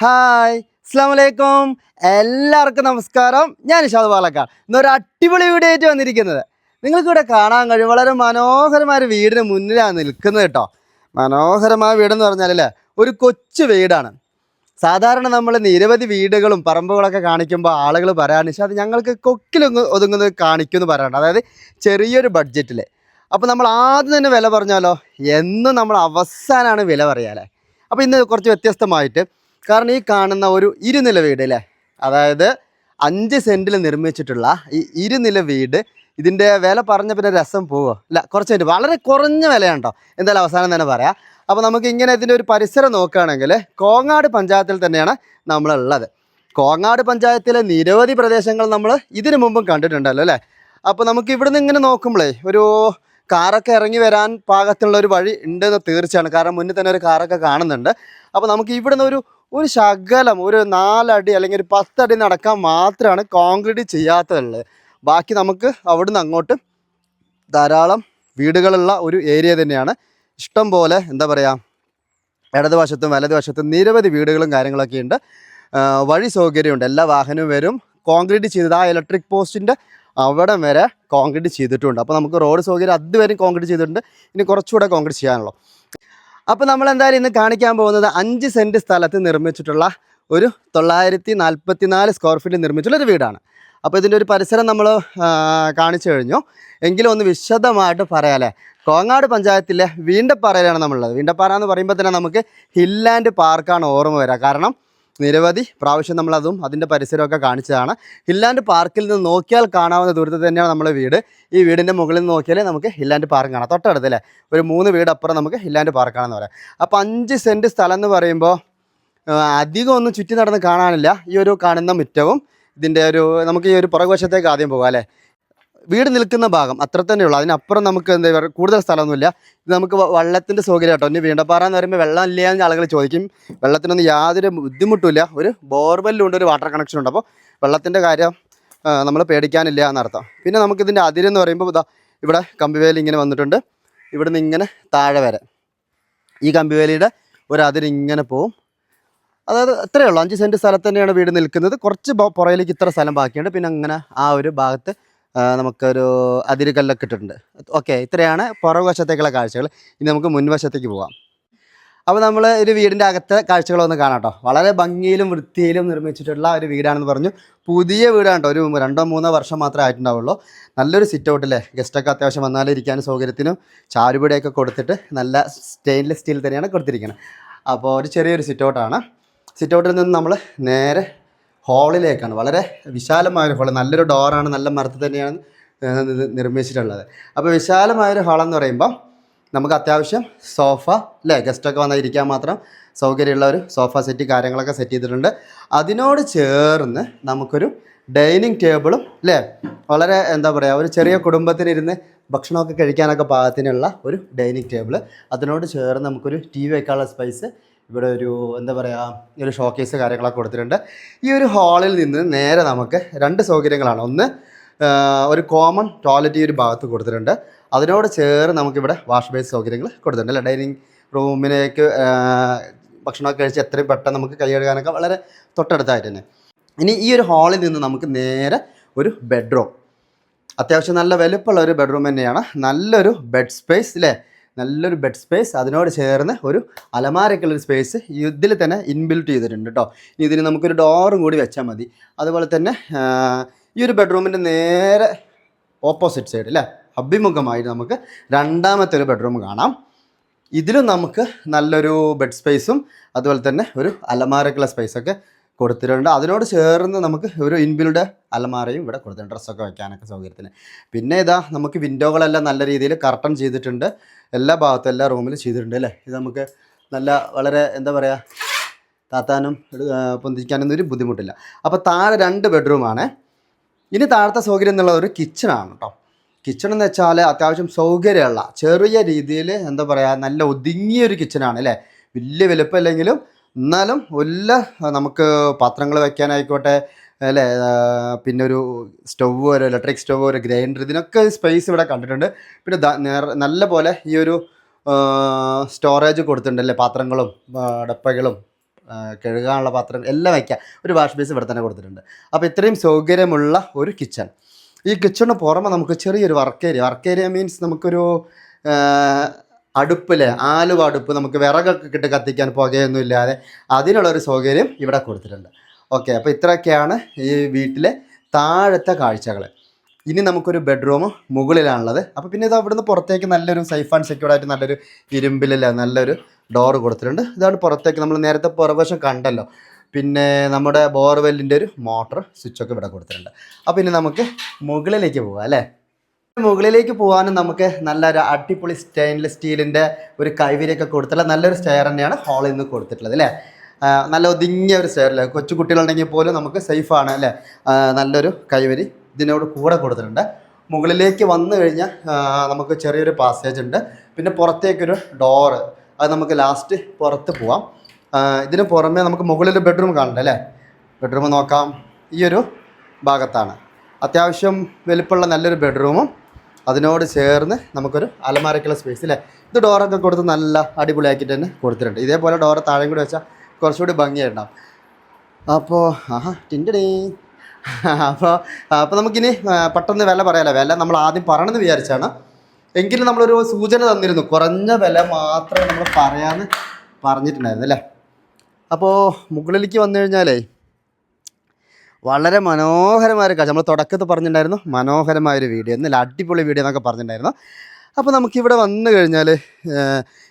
Hi അസ്സാം വലൈക്കും എല്ലാവർക്കും നമസ്കാരം. ഞാൻ ഇഷാദ് പാലക്കാട്. ഇന്നൊരു അടിപൊളി വീഡിയോ ആയിട്ട് വന്നിരിക്കുന്നത്. നിങ്ങൾക്കിവിടെ കാണാൻ കഴിയും. വളരെ മനോഹരമായ ഒരു വീടിന് മുന്നിലാണ് നിൽക്കുന്നത് കേട്ടോ. മനോഹരമായ വീടെന്ന് പറഞ്ഞാലല്ലേ ഒരു കൊച്ചു വീടാണ്. സാധാരണ നമ്മൾ നിരവധി വീടുകളും പറമ്പുകളൊക്കെ കാണിക്കുമ്പോൾ ആളുകൾ പറയാൻ അത് ഞങ്ങൾക്ക് കൊക്കിലൊന്ന് ഒതുങ്ങുന്നത് കാണിക്കുമെന്ന് പറയാറുണ്ട്. അതായത് ചെറിയൊരു ബഡ്ജറ്റിൽ അപ്പോൾ നമ്മൾ ആദ്യം തന്നെ വില പറഞ്ഞാലോ? എന്നും നമ്മൾ അവസാനമാണ് വില പറയാല്ലേ? അപ്പോൾ ഇന്ന് കുറച്ച് വ്യത്യസ്തമായിട്ട് കാരണം ഈ കാണുന്ന ഒരു ഇരുനില വീട് അല്ലേ? അതായത് അഞ്ച് സെന്റിൽ നിർമ്മിച്ചിട്ടുള്ള ഈ ഇരുനില വീട് ഇതിന്റെ വില പറഞ്ഞ പിന്നെ രസം പോവോ അല്ല കുറച്ച് മിനിറ്റ് വളരെ കുറഞ്ഞ വിലയാണ് എന്തായാലും അവസാനം തന്നെ പറയാം. അപ്പോൾ നമുക്ക് ഇങ്ങനെ ഇതിന്റെ ഒരു പരിസരം നോക്കുകയാണെങ്കിൽ കോങ്ങാട് പഞ്ചായത്തിൽ തന്നെയാണ് നമ്മളുള്ളത്. കോങ്ങാട് പഞ്ചായത്തിലെ നിരവധി പ്രദേശങ്ങൾ നമ്മൾ ഇതിനു മുമ്പും കണ്ടിട്ടുണ്ടല്ലോ അല്ലേ? അപ്പോൾ നമുക്ക് ഇവിടുന്ന് ഇങ്ങനെ നോക്കുമ്പോഴേ ഒരു കാറൊക്കെ ഇറങ്ങി വരാൻ പാകത്തിലുള്ള ഒരു വഴി ഉണ്ടെന്ന് തീർച്ചയാണ്. കാരണം മുന്നിൽ തന്നെ ഒരു കാറൊക്കെ കാണുന്നുണ്ട്. അപ്പോൾ നമുക്ക് ഇവിടുന്ന് ഒരു ഒരു ശകലം ഒരു നാലടി അല്ലെങ്കിൽ ഒരു പത്തടി നടക്കാൻ മാത്രമാണ് കോൺക്രീറ്റ് ചെയ്യാത്തതുള്ളത്. ബാക്കി നമുക്ക് അവിടുന്ന് അങ്ങോട്ട് ധാരാളം വീടുകളുള്ള ഒരു ഏരിയ തന്നെയാണ്. ഇഷ്ടം പോലെ എന്താ പറയുക ഇടതുവശത്തും വലതുവശത്തും നിരവധി വീടുകളും കാര്യങ്ങളൊക്കെ ഉണ്ട്. വഴി സൗകര്യമുണ്ട്. എല്ലാ വാഹനവും വരും. കോൺക്രീറ്റ് ചെയ്തത് ആ ഇലക്ട്രിക് പോസ്റ്റിന്റെ അവിടെ വരെ കോൺക്രീറ്റ് ചെയ്തിട്ടുണ്ട്. അപ്പോൾ നമുക്ക് റോഡ് സൗകര്യം അതുവരെയും കോൺക്രീറ്റ് ചെയ്തിട്ടുണ്ട്. ഇനി കുറച്ചുകൂടെ കോൺക്രീറ്റ് ചെയ്യാനുള്ളൂ. അപ്പോൾ നമ്മൾ എന്തായാലും ഇന്ന് കാണിക്കാൻ പോകുന്നത് അഞ്ച് സെന്റ് സ്ഥലത്ത് നിർമ്മിച്ചിട്ടുള്ള ഒരു തൊള്ളായിരത്തി നാൽപ്പത്തി നാല് സ്ക്വയർ ഫീറ്റ് നിർമ്മിച്ചിട്ടുള്ള ഒരു വീടാണ്. അപ്പോൾ ഇതിന്റെ ഒരു പരിസരം നമ്മൾ കാണിച്ചു കഴിഞ്ഞു. എങ്കിലും ഒന്ന് വിശദമായിട്ട് പറയാമല്ലേ കോങ്ങാട് പഞ്ചായത്തിലെ വീണ്ടപ്പാറയിലാണ് നമ്മളുള്ളത്. വീണ്ടപ്പാറ എന്ന് പറയുമ്പോൾ തന്നെ നമുക്ക് ഹിൽ പാർക്കാണ് ഓർമ്മ വരിക കാരണം നിരവധി പ്രാവശ്യം നമ്മളതും അതിന്റെ പരിസരമൊക്കെ കാണിച്ചതാണ്. ഹില്ലാൻഡ് പാർക്കിൽ നിന്ന് നോക്കിയാൽ കാണാവുന്ന ദൂരത്ത് തന്നെയാണ് നമ്മുടെ വീട്. ഈ വീടിന്റെ മുകളിൽ നിന്ന് നോക്കിയാൽ നമുക്ക് ഹില്ലാൻഡ് പാർക്ക് കാണാം. തൊട്ടടുത്ത് അല്ലേ? ഒരു മൂന്ന് വീട് അപ്പുറം നമുക്ക് ഹില്ലാൻഡ് പാർക്ക് പാർക്കാണെന്ന് പറയാം. അപ്പോൾ അഞ്ച് സെന്റ് സ്ഥലം എന്ന് പറയുമ്പോൾ അധികം ഒന്നും ചുറ്റി നടന്ന് കാണാനില്ല. ഈ ഒരു കാണുന്ന മുറ്റവും ഇതിന്റെ ഒരു നമുക്ക് ഈ ഒരു പുറകുവശത്തേക്ക് ആദ്യം പോകാം അല്ലേ? വീട് നിൽക്കുന്ന ഭാഗം അത്ര തന്നെ ഉള്ളൂ. അതിനപ്പുറം നമുക്ക് എന്താ പറയുക കൂടുതൽ സ്ഥലമൊന്നുമില്ല. നമുക്ക് വെള്ളത്തിന്റെ സൗകര്യം കേട്ടോ. ഇനി വീണ്ടപ്പാറ എന്ന് പറയുമ്പോൾ വെള്ളം ഇല്ല എന്ന് ആളുകൾ ചോദിക്കും. വെള്ളത്തിനൊന്നും യാതൊരു ബുദ്ധിമുട്ടില്ല ഒരു ബോർവെല്ലും ഉണ്ട് ഒരു വാട്ടർ കണക്ഷൻ ഉണ്ട്. അപ്പോൾ വെള്ളത്തിന്റെ കാര്യം നമ്മൾ പേടിക്കാനില്ല എന്നർത്ഥം. പിന്നെ നമുക്കിതിന്റെ അതിരെന്ന് പറയുമ്പോൾ ഇതാ ഇവിടെ കമ്പിവേലി ഇങ്ങനെ വന്നിട്ടുണ്ട്. ഇവിടെ നിന്ന് ഇങ്ങനെ താഴെ വരെ. ഈ കമ്പിവേലിയുടെ ഒരു അതിരിങ്ങനെ പോവും. അതായത് ഇത്രയേ ഉള്ളൂ. അഞ്ച് സെന്റ് സ്ഥലത്ത് തന്നെയാണ് വീട് നിൽക്കുന്നത്. കുറച്ച് പുറയിലേക്ക് ഇത്ര സ്ഥലം ബാക്കിയുണ്ട്. പിന്നെ അങ്ങനെ ആ ഒരു ഭാഗത്ത് നമുക്കൊരു അതിരുകല്ലൊക്കെ ഇട്ടിട്ടുണ്ട്. ഓക്കെ ഇത്രയാണ് പുറകുവശത്തേക്കുള്ള കാഴ്ചകൾ. ഇനി നമുക്ക് മുൻവശത്തേക്ക് പോകാം അപ്പോൾ നമ്മൾ ഒരു വീടിന്റെ അകത്തെ കാഴ്ചകളൊന്ന് കാണാം കേട്ടോ വളരെ ഭംഗിയിലും വൃത്തിയിലും നിർമ്മിച്ചിട്ടുള്ള ഒരു വീടാണെന്ന് പറഞ്ഞു. പുതിയ വീടാണ് കേട്ടോ ഒരു രണ്ടോ മൂന്നോ വർഷം മാത്രമേ ആയിട്ടുണ്ടാവുള്ളൂ. നല്ലൊരു സിറ്റ് ഔട്ടില്ലേ ഗസ്റ്റൊക്കെ അത്യാവശ്യം വന്നാലും ഇരിക്കാനും സൗകര്യത്തിനും ചാരുപടിയൊക്കെ കൊടുത്തിട്ട് നല്ല സ്റ്റെയിൻലെസ് സ്റ്റീൽ തന്നെയാണ് കൊടുത്തിരിക്കുന്നത് അപ്പോൾ ഒരു ചെറിയൊരു സിറ്റ് ഔട്ടാണ് സിറ്റ് ഔട്ടിൽ നിന്ന് നമ്മൾ നേരെ ഹാളിലേക്കാണ്. വളരെ വിശാലമായൊരു ഹോൾ. നല്ലൊരു ഡോറാണ് നല്ല മരത്തിൽ തന്നെയാണ് നിർമ്മിച്ചിട്ടുള്ളത്. അപ്പോൾ വിശാലമായൊരു ഹാളെന്ന് പറയുമ്പോൾ നമുക്ക് അത്യാവശ്യം സോഫ അല്ലേ ഗസ്റ്റൊക്കെ വന്നാൽ ഇരിക്കാൻ മാത്രം സൗകര്യമുള്ള ഒരു സോഫ സെറ്റ് കാര്യങ്ങളൊക്കെ സെറ്റ് ചെയ്തിട്ടുണ്ട്. അതിനോട് ചേർന്ന് നമുക്കൊരു ഡൈനിങ് ടേബിളും അല്ലേ? വളരെ എന്താ പറയുക ഒരു ചെറിയ കുടുംബത്തിനിരുന്ന് ഭക്ഷണമൊക്കെ കഴിക്കാനൊക്കെ പാകത്തിനുള്ള ഒരു ഡൈനിങ് ടേബിൾ അതിനോട് ചേർന്ന് നമുക്കൊരു ടി വി വെക്കാനുള്ള സ്പേസ് ഇവിടെ ഒരു എന്താ പറയുക ഒരു ഷോക്കേസ് കാര്യങ്ങളൊക്കെ കൊടുത്തിട്ടുണ്ട്. ഈ ഒരു ഹാളിൽ നിന്ന് നേരെ നമുക്ക് രണ്ട് സൗകര്യങ്ങളാണ്. ഒന്ന് ഒരു കോമൺ ടോയ്ലറ്റ് ഈ ഒരു ഭാഗത്ത് കൊടുത്തിട്ടുണ്ട്. അതിനോട് ചേർന്ന് നമുക്കിവിടെ വാഷ് ബേസ് സൗകര്യങ്ങൾ കൊടുത്തിട്ടുണ്ട്. അല്ലേ? ഡൈനിങ് റൂമിലേക്ക് ഭക്ഷണമൊക്കെ കഴിച്ച് എത്രയും പെട്ടെന്ന് നമുക്ക് കൈ കഴുകാനൊക്കെ വളരെ തൊട്ടടുത്തായിട്ട് തന്നെ ഇനി ഈ ഒരു ഹാളിൽ നിന്ന് നമുക്ക് നേരെ ഒരു ബെഡ്റൂം അത്യാവശ്യം നല്ല വലുപ്പമുള്ള ഒരു ബെഡ്റൂം തന്നെയാണ്. നല്ലൊരു ബെഡ് സ്പേസ് അല്ലേ നല്ലൊരു ബെഡ് സ്പേസ് അതിനോട് ചേർന്ന് ഒരു അലമാരക്കുള്ളൊരു സ്പേസ് ഇതിൽ തന്നെ ഇൻബിൽറ്റ് ചെയ്തിട്ടുണ്ട് കേട്ടോ ഇതിന് നമുക്കൊരു ഡോറും കൂടി വെച്ചാൽ മതി. അതുപോലെ തന്നെ ഈ ഒരു ബെഡ്റൂമിന്റെ നേരെ ഓപ്പോസിറ്റ് സൈഡ് അല്ലേ അഭിമുഖമായിട്ട് നമുക്ക് രണ്ടാമത്തെ ഒരു ബെഡ്റൂം കാണാം. ഇതിലും നമുക്ക് നല്ലൊരു ബെഡ് സ്പേസും അതുപോലെ തന്നെ ഒരു അലമാരക്കുള്ള സ്പേസൊക്കെ കൊടുത്തിട്ടുണ്ട്. അതിനോട് ചേർന്ന് നമുക്ക് ഒരു ഇൻബിൽഡ് അലമാരയും ഇവിടെ കൊടുത്തിട്ടുണ്ട്. ഡ്രസ്സൊക്കെ വയ്ക്കാനൊക്കെ സൗകര്യത്തിന്. പിന്നെ ഇതാ നമുക്ക് വിൻഡോകളെല്ലാം നല്ല രീതിയിൽ കർട്ടൺ ചെയ്തിട്ടുണ്ട്. എല്ലാ ഭാഗത്തും എല്ലാ റൂമിലും ചെയ്തിട്ടുണ്ട് അല്ലേ? ഇത് നമുക്ക് നല്ല വളരെ എന്താ പറയുക താത്താനും പൊന്തിക്കാനൊന്നും ഒരു ബുദ്ധിമുട്ടില്ല. അപ്പോൾ താഴെ രണ്ട് ബെഡ്റൂമാണ് ഇനി താഴത്തെ സൗകര്യം എന്നുള്ളത് ഒരു കിച്ചണാണ് കേട്ടോ. കിച്ചൺ എന്ന് വെച്ചാൽ അത്യാവശ്യം സൗകര്യമുള്ള ചെറിയ രീതിയിൽ എന്താ പറയുക നല്ല ഒതുങ്ങിയൊരു കിച്ചണാണ് അല്ലേ? വലിയ വലുപ്പമില്ലെങ്കിലും എന്നാലും എല്ലാ നമുക്ക് പാത്രങ്ങൾ വെക്കാനായിക്കോട്ടെ അല്ലേ? പിന്നെ ഒരു സ്റ്റൗവ് ഒരു ഇലക്ട്രിക് സ്റ്റൗവ് ഒരു ഗ്രൈൻഡർ ഇതിനൊക്കെ സ്പേസ് ഇവിടെ കണ്ടിട്ടുണ്ട്. പിന്നെ നല്ല പോലെ ഈ ഒരു സ്റ്റോറേജ് കൊടുത്തിട്ടുണ്ട് അല്ലേ? പാത്രങ്ങളും ഡപ്പകളും കഴുകാനുള്ള പാത്രം എല്ലാം വയ്ക്കാം ഒരു വാഷ് ബേസ് ഇവിടെ തന്നെ കൊടുത്തിട്ടുണ്ട്. അപ്പോൾ ഇത്രയും സൗകര്യമുള്ള ഒരു കിച്ചൺ ഈ കിച്ചണിന് പുറമെ നമുക്ക് ചെറിയൊരു work area work area means നമുക്കൊരു അടുപ്പിലെ ആലുവ അടുപ്പ് നമുക്ക് വിറകൊക്കെ കിട്ടി കത്തിക്കാൻ പുകയൊന്നും ഇല്ലാതെ അതിനുള്ളൊരു സൗകര്യം ഇവിടെ കൊടുത്തിട്ടുണ്ട്. ഓക്കെ അപ്പോൾ ഇത്രയൊക്കെയാണ് ഈ വീട്ടിലെ താഴത്തെ കാഴ്ചകൾ. ഇനി നമുക്കൊരു ബെഡ്റൂം മുകളിലാണുള്ളത്. അപ്പോൾ പിന്നെ ഇത് അവിടുന്ന് പുറത്തേക്ക് നല്ലൊരു സേഫ് ആൻഡ് സെക്യൂർഡ് ആയിട്ട് നല്ലൊരു ഇരുമ്പിലല്ല നല്ലൊരു ഡോർ കൊടുത്തിട്ടുണ്ട്. ഇതാണ് പുറത്തേക്ക് നമ്മൾ നേരത്തെ പുറവശം കണ്ടല്ലോ. പിന്നെ നമ്മുടെ ബോർവെല്ലിന്റെ ഒരു മോട്ടർ സ്വിച്ചൊക്കെ ഇവിടെ കൊടുത്തിട്ടുണ്ട്. അപ്പോൾ ഇനി നമുക്ക് മുകളിലേക്ക് പോകാം അല്ലേ? മുകളിലേക്ക് പോകാനും നമുക്ക് നല്ലൊരു അടിപൊളി സ്റ്റെയിൻലെസ് സ്റ്റീലിന്റെ ഒരു കൈവിരിയൊക്കെ കൊടുത്തിട്ടുള്ള നല്ലൊരു സ്റ്റെയർ തന്നെയാണ് ഹാളിൽ നിന്ന് കൊടുത്തിട്ടുള്ളത് അല്ലേ? നല്ല ഒതുങ്ങിയ ഒരു സ്റ്റെയർ അല്ലേ? കൊച്ചു കുട്ടികളുണ്ടെങ്കിൽ പോലും നമുക്ക് സേഫാണ് അല്ലേ? നല്ലൊരു കൈവരി ഇതിനോട് കൂടെ കൊടുത്തിട്ടുണ്ട്. മുകളിലേക്ക് വന്നു കഴിഞ്ഞാൽ നമുക്ക് ചെറിയൊരു പാസേജ് ഉണ്ട്. പിന്നെ പുറത്തേക്കൊരു ഡോറ് അത് നമുക്ക് ലാസ്റ്റ് പുറത്ത് പോവാം. ഇതിന് പുറമെ നമുക്ക് മുകളിൽ ബെഡ്റൂം കാണണ്ട അല്ലേ? ബെഡ്റൂം നോക്കാം. ഈയൊരു ഭാഗത്താണ്. അത്യാവശ്യം വലിപ്പമുള്ള നല്ലൊരു ബെഡ്റൂമും അതിനോട് ചേർന്ന് നമുക്കൊരു അലമാരക്കുള്ള സ്പേസ് അല്ലേ ഇത് ഡോറൊക്കെ കൊടുത്ത് നല്ല അടിപൊളിയാക്കിയിട്ട് തന്നെ കൊടുത്തിട്ടുണ്ട്. ഇതേപോലെ ഡോറ് താഴെ കൂടി വെച്ചാൽ കുറച്ചുകൂടി ഭംഗിയായിട്ടുണ്ടാവും അപ്പോൾ ആഹാ ടിൻഡടേ. അപ്പോൾ അപ്പോൾ നമുക്കിനി പെട്ടെന്ന് വില പറയാമല്ലോ വില നമ്മൾ ആദ്യം പറയണമെന്ന് വിചാരിച്ചാണ്. എങ്കിലും നമ്മളൊരു സൂചന തന്നിരുന്നു. കുറഞ്ഞ വില മാത്രമേ നമ്മൾ പറയാമെന്ന് പറഞ്ഞിട്ടുണ്ടായിരുന്നു അല്ലേ? അപ്പോൾ മുകളിലേക്ക് വന്നു കഴിഞ്ഞാലേ വളരെ മനോഹരമായ ഒരു കാഴ്ച. നമ്മൾ തുടക്കത്തിൽ പറഞ്ഞിട്ടുണ്ടായിരുന്നു മനോഹരമായ ഒരു വീഡിയോ. എന്നല്ല അടിപൊളി വീഡിയോ എന്നൊക്കെ പറഞ്ഞിട്ടുണ്ടായിരുന്നു. അപ്പോൾ നമുക്കിവിടെ വന്നു കഴിഞ്ഞാൽ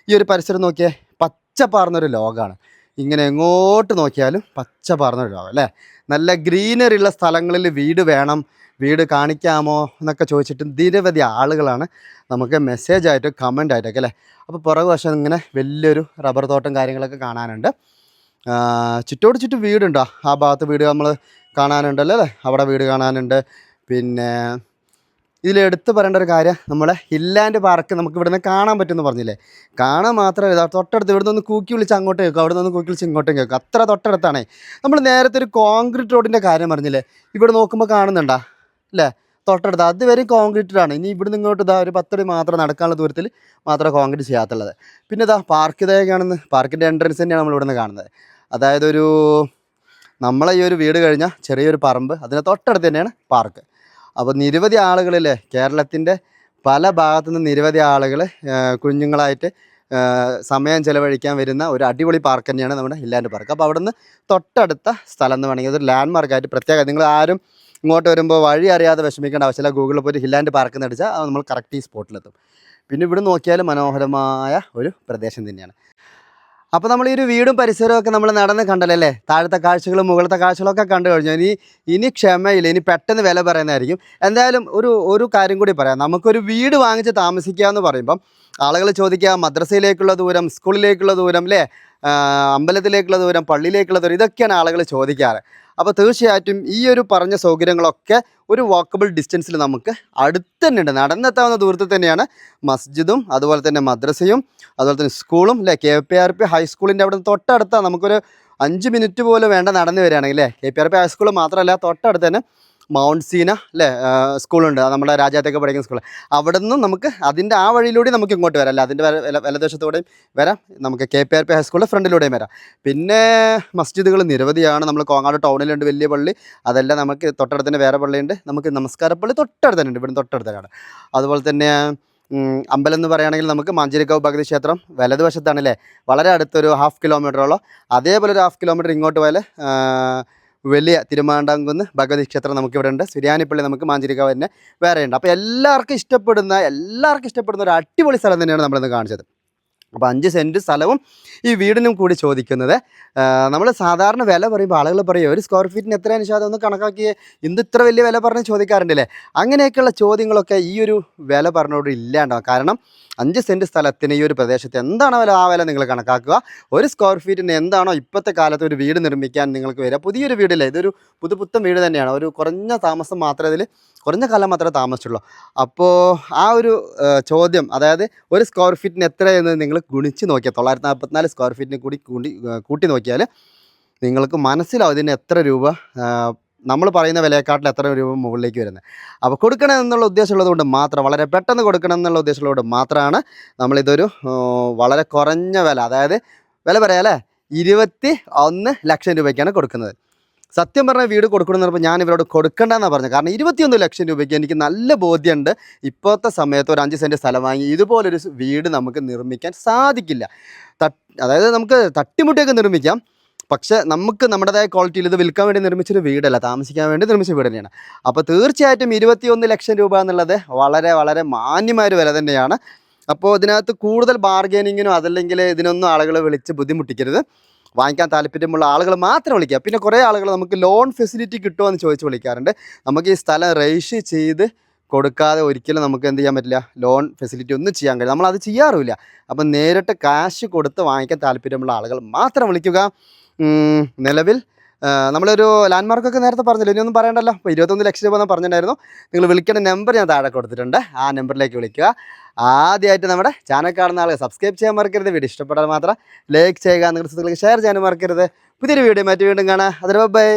ഈ ഒരു പരിസരം നോക്കിയാൽ പച്ച പാർന്നൊരു ലോകമാണ് ഇങ്ങനെ എങ്ങോട്ട് നോക്കിയാലും പച്ച പാർന്നൊരു ലോകം അല്ലേ? നല്ല ഗ്രീനറി ഉള്ള സ്ഥലങ്ങളിൽ വീട് വേണം വീട് കാണിക്കാമോ എന്നൊക്കെ ചോദിച്ചിട്ട് നിരവധി ആളുകളാണ് നമുക്ക് മെസ്സേജ് ആയിട്ട് കമന്റ് ആയിട്ടൊക്കെ അല്ലേ? അപ്പോൾ പുറകു വശം ഇങ്ങനെ വലിയൊരു റബ്ബർ തോട്ടം കാര്യങ്ങളൊക്കെ കാണാനുണ്ട്. ചുറ്റോട് ചുറ്റും വീടുണ്ടോ? ആ ഭാഗത്ത് വീട് നമ്മൾ കാണാനുണ്ടല്ലോ? അല്ലേ? അവിടെ വീട് കാണാനുണ്ട്. പിന്നെ ഇതിൽ എടുത്തു പറയേണ്ട ഒരു കാര്യം നമ്മളെ ഹില്ലാൻഡ് പാർക്ക് നമുക്ക് ഇവിടുന്ന് കാണാൻ പറ്റുമെന്ന് പറഞ്ഞില്ലേ? കാണാൻ മാത്രമല്ല തൊട്ടടുത്ത് ഇവിടുന്ന് ഒന്ന് കൂക്കി വിളിച്ച് അങ്ങോട്ട് കേൾക്കും അവിടെ നിന്ന് കൂക്കി വിളിച്ച് ഇങ്ങോട്ടും കേൾക്കും അത്ര തൊട്ടടുത്താണേ. നമ്മൾ നേരത്തെ ഒരു കോൺക്രീറ്റ് റോഡിന്റെ കാര്യം പറഞ്ഞില്ലേ? ഇവിടെ നോക്കുമ്പോൾ കാണുന്നുണ്ടാ? അല്ലേ? തൊട്ടടുത്ത്. അതുവരെ കോൺക്രീറ്റഡാണ് ഇനി ഇവിടുന്ന് ഇങ്ങോട്ട് ഇതാ ഒരു പത്തടി മാത്രം നടക്കാനുള്ള ദൂരത്തിൽ മാത്രമേ കോൺക്രീറ്റ് ചെയ്യാത്തുള്ളത്. പിന്നെ ഇതാ പാർക്ക് ഇതൊക്കെയാണെന്ന് പാർക്കിന്റെ എൻട്രൻസ് തന്നെയാണ് നമ്മൾ ഇവിടുന്ന് കാണുന്നത്. അതായത് ഒരു നമ്മളെ ഈ ഒരു വീട് കഴിഞ്ഞാൽ ചെറിയൊരു പറമ്പ് അതിന് തൊട്ടടുത്ത് തന്നെയാണ് പാർക്ക്. അപ്പോൾ നിരവധി ആളുകളില്ലേ കേരളത്തിന്റെ പല ഭാഗത്തു നിന്ന് നിരവധി ആളുകൾ കുഞ്ഞുങ്ങളായിട്ട് സമയം ചിലവഴിക്കാൻ വരുന്ന ഒരു അടിപൊളി പാർക്ക് തന്നെയാണ് നമ്മുടെ ഹില്ലാൻഡ് പാർക്ക്. അപ്പോൾ അവിടെ നിന്ന് തൊട്ടടുത്ത സ്ഥലം എന്ന് വേണമെങ്കിൽ അതൊരു ലാൻഡ് മാർക്കായിട്ട് പ്രത്യേകം നിങ്ങൾ ആരും ഇങ്ങോട്ട് വരുമ്പോൾ വഴി അറിയാതെ വിഷമിക്കേണ്ട ആവശ്യമില്ല. ഗൂഗിളിൽ പോയിട്ട് ഹില്ലാൻഡ് പാർക്ക് എന്ന് അടിച്ചാൽ നമ്മൾ കറക്റ്റ് ഈ സ്പോട്ടിലെത്തും പിന്നെ ഇവിടെ നോക്കിയാൽ മനോഹരമായ ഒരു പ്രദേശം തന്നെയാണ്. അപ്പോൾ നമ്മൾ ഈ ഒരു വീടും പരിസരവും ഒക്കെ നമ്മൾ നടന്ന് കണ്ടല്ലേ? താഴത്തെ കാഴ്ചകളും മുകളത്തെ കാഴ്ചകളൊക്കെ കണ്ടു കഴിഞ്ഞു. ഇനി ഇനി ക്ഷമയില്ല. ഇനി പെട്ടെന്ന് വില പറയുന്നതായിരിക്കും. എന്തായാലും ഒരു ഒരു കാര്യം കൂടി പറയാം. നമുക്കൊരു വീട് വാങ്ങിച്ച് താമസിക്കുക എന്ന് പറയുമ്പം ആളുകൾ ചോദിക്കുക മദ്രസയിലേക്കുള്ള ദൂരം സ്കൂളിലേക്കുള്ള ദൂരം അല്ലേ അമ്പലത്തിലേക്കുള്ള ദൂരം പള്ളിയിലേക്കുള്ള ദൂരം ഇതൊക്കെയാണ് ആളുകൾ ചോദിക്കാറ്. അപ്പോൾ തീർച്ചയായിട്ടും ഈ ഒരു പറഞ്ഞ സൗകര്യങ്ങളൊക്കെ ഒരു വാക്കബിൾ ഡിസ്റ്റൻസിൽ നമുക്ക് അടുത്ത് തന്നെ ഉണ്ട് നടന്നെത്താവുന്ന ദൂരത്തിൽ തന്നെയാണ് മസ്ജിദും അതുപോലെ തന്നെ മദ്രസയും അതുപോലെ തന്നെ സ്കൂളും അല്ലേ കെ പി ആർ പി ഹൈസ്കൂളിന്റെ അവിടെ നിന്ന് തൊട്ടടുത്താണ് നമുക്കൊരു അഞ്ച് മിനിറ്റ് പോലും വേണ്ട നടന്നു വരികയാണെങ്കിൽ അല്ലേ K P R P high school മാത്രമല്ല തൊട്ടടുത്ത് തന്നെ മൗണ്ട് സീന അല്ലേ സ്കൂളുണ്ട്. നമ്മുടെ രാജ്യത്തൊക്കെ പഠിക്കുന്ന സ്കൂൾ അവിടെ നിന്നും നമുക്ക് അതിന്റെ ആ വഴിയിലൂടെ നമുക്ക് ഇങ്ങോട്ട് വരാം. അല്ല അതിന്റെ വല- വല- വരാം. നമുക്ക് കെ പി ആർ പി ഹൈസ്കൂളിന്റെ ഫ്രണ്ടിലൂടെയും വരാം. പിന്നെ മസ്ജിദുകൾ നിരവധിയാണ്. നമ്മൾ കോങ്ങാട് ടൗണിലുണ്ട് വലിയ പള്ളി. അതെല്ലാം നമുക്ക് തൊട്ടടുത്ത് തന്നെ വേറെ പള്ളിയുണ്ട്. നമുക്ക് നമസ്കാരപ്പള്ളി തൊട്ടടുത്ത് തന്നെ ഉണ്ട്. ഇവിടെ തൊട്ടടുത്ത് തന്നെയാണ്. അതുപോലെ തന്നെ അമ്പലം എന്ന് പറയുകയാണെങ്കിൽ നമുക്ക് മാഞ്ചേരിക്കാവ് ഭഗതി ക്ഷേത്രം വലതുവശത്താണല്ലേ വളരെ അടുത്തൊരു ഹാഫ് കിലോമീറ്ററോളം അതേപോലെ ഒരു ഹാഫ് കിലോമീറ്റർ ഇങ്ങോട്ട് പോയാൽ വലിയ തിരുമാണ്ടാംകുന്ന് ഭഗവതി ക്ഷേത്രം നമുക്കിവിടെ ഉണ്ട് സുരിയാനിപ്പള്ളി നമുക്ക് മാഞ്ചേരിക്കാവ് തന്നെ വേറെ അപ്പോൾ എല്ലാവർക്കും ഇഷ്ടപ്പെടുന്ന എല്ലാവർക്കും ഇഷ്ടപ്പെടുന്ന ഒരു അടിപൊളി സ്ഥലം തന്നെയാണ് നമ്മളിന്ന് കാണിച്ചത്. അപ്പോൾ അഞ്ച് സെന്റ് സ്ഥലവും ഈ വീടിനും കൂടി ചോദിക്കുന്നത്. നമ്മൾ സാധാരണ വില പറയുമ്പോൾ ആളുകൾ പറയും ഒരു സ്ക്വയർ ഫീറ്റിന് എത്ര അനുശാദം ഒന്ന് കണക്കാക്കിയേ. ഇന്ന് ഇത്ര വലിയ വില പറഞ്ഞ് ചോദിക്കാറുണ്ടല്ലേ? അങ്ങനെയൊക്കെയുള്ള ചോദ്യങ്ങളൊക്കെ ഈ ഒരു വില പറഞ്ഞോട് ഇല്ലാണ്ടാവും. കാരണം അഞ്ച് സെന്റ് സ്ഥലത്തിന് ഈ ഒരു പ്രദേശത്ത് എന്താണോ വില? ആ വില നിങ്ങൾ കണക്കാക്കുക. ഒരു സ്ക്വയർ ഫീറ്റിന് എന്താണോ ഇപ്പോഴത്തെ കാലത്ത് ഒരു വീട് നിർമ്മിക്കാൻ നിങ്ങൾക്ക് വരിക. പുതിയൊരു വീടില്ലേ. ഇതൊരു പുതുപുത്തൻ വീട് തന്നെയാണ്. ഒരു കുറഞ്ഞ താമസം മാത്രമേ ഇതിൽ കുറഞ്ഞ കാലം മാത്രമേ താമസിച്ചുള്ളൂ. അപ്പോൾ ആ ഒരു ചോദ്യം അതായത് ഒരു സ്ക്വയർ ഫീറ്റിന് എത്രയെന്ന് നിങ്ങൾ ഗുണിച്ച് നോക്കിയാൽ തൊള്ളായിരത്തി നാൽപ്പത്തിനാല് സ്ക്വയർ ഫീറ്റിന് കൂടി കൂടി കൂട്ടി നോക്കിയാൽ നിങ്ങൾക്ക് മനസ്സിലാവും ഇതിന് എത്ര രൂപ നമ്മൾ പറയുന്ന വിലയെക്കാട്ടിൽ എത്ര രൂപ മുകളിലേക്ക് വരുന്നത്. അപ്പോൾ കൊടുക്കണം എന്നുള്ള മാത്രം വളരെ പെട്ടെന്ന് കൊടുക്കണം എന്നുള്ള ഉദ്ദേശമുള്ളത് മാത്രമാണ് നമ്മളിതൊരു വളരെ കുറഞ്ഞ വില അതായത് വില പറയാം അല്ലേ? ഇരുപത്തി ഒന്ന് ലക്ഷം രൂപയ്ക്കാണ് കൊടുക്കുന്നത്. സത്യം പറഞ്ഞാൽ വീട് കൊടുക്കണം എന്ന് ഞാൻ ഇവരോട് കൊടുക്കണ്ടെന്നാണ് പറഞ്ഞത്. കാരണം ഇരുപത്തിയൊന്ന് ലക്ഷം രൂപയ്ക്ക് എനിക്ക് നല്ല ബോധ്യമുണ്ട് ഇപ്പോഴത്തെ സമയത്ത് ഒരു അഞ്ച് സെന്റ് സ്ഥലം വാങ്ങി ഇതുപോലൊരു വീട് നമുക്ക് നിർമ്മിക്കാൻ സാധിക്കില്ല. അതായത് നമുക്ക് തട്ടിമുട്ടിയൊക്കെ നിർമ്മിക്കാം. പക്ഷേ നമുക്ക് നമ്മുടേതായ ക്വാളിറ്റിയിൽ ഇത് വിൽക്കാൻ വേണ്ടി നിർമ്മിച്ചൊരു വീടല്ല. താമസിക്കാൻ വേണ്ടി നിർമ്മിച്ച വീട് തന്നെയാണ്. അപ്പോൾ തീർച്ചയായിട്ടും ഇരുപത്തിയൊന്ന് ലക്ഷം രൂപ എന്നുള്ളത് വളരെ വളരെ മാന്യമായ ഒരു വില തന്നെയാണ്. അപ്പോൾ ഇതിനകത്ത് കൂടുതൽ ബാർഗൈനിങ്ങിനോ അതല്ലെങ്കിൽ ഇതിനൊന്നും ആളുകളെ വിളിച്ച് ബുദ്ധിമുട്ടിക്കരുത്. വാങ്ങിക്കാൻ താല്പര്യമുള്ള ആളുകൾ മാത്രം വിളിക്കുക. പിന്നെ കുറേ ആളുകൾ നമുക്ക് ലോൺ ഫെസിലിറ്റി കിട്ടുമോ എന്ന് ചോദിച്ച് വിളിക്കാറുണ്ട്. നമുക്ക് ഈ സ്ഥലം രജിസ്റ്റർ ചെയ്ത് കൊടുക്കാതെ ഒരിക്കലും നമുക്ക് എന്ത് ചെയ്യാൻ പറ്റില്ല? ലോൺ ഫെസിലിറ്റി ഒന്നും ചെയ്യാൻ കഴിയും നമ്മളത് ചെയ്യാറുമില്ല. അപ്പം നേരിട്ട് കാശ് കൊടുത്ത് വാങ്ങിക്കാൻ താല്പര്യമുള്ള ആളുകൾ മാത്രം വിളിക്കുക. നിലവിൽ നമ്മളൊരു ലാൻഡ് മാർക്കൊക്കെ നേരത്തെ പറഞ്ഞില്ല? ഇനിയൊന്നും പറയണ്ടല്ലോ. അപ്പോൾ ഇരുപത്തൊന്ന് ലക്ഷം രൂപ എന്ന് പറഞ്ഞിട്ടുണ്ടായിരുന്നു. നിങ്ങൾ വിളിക്കേണ്ട നമ്പർ ഞാൻ താഴെ കൊടുത്തിട്ടുണ്ട്. ആ നമ്പറിലേക്ക് വിളിക്കുക. ആദ്യമായിട്ട് നമ്മുടെ ചാനൽ കാണുന്ന ആളുകൾ സബ്സ്ക്രൈബ് ചെയ്യാൻ മറക്കരുത്. വീഡിയോ ഇഷ്ടപ്പെട്ടാൽ മാത്രം ലൈക്ക് ചെയ്യുക. നിങ്ങളുടെ സുഹൃത്തുക്കൾക്ക് ഷെയർ ചെയ്യാനും മറക്കരുത്. പുതിയൊരു വീഡിയോ മറ്റു വീണ്ടും കാണാം. അതിന് ബൈ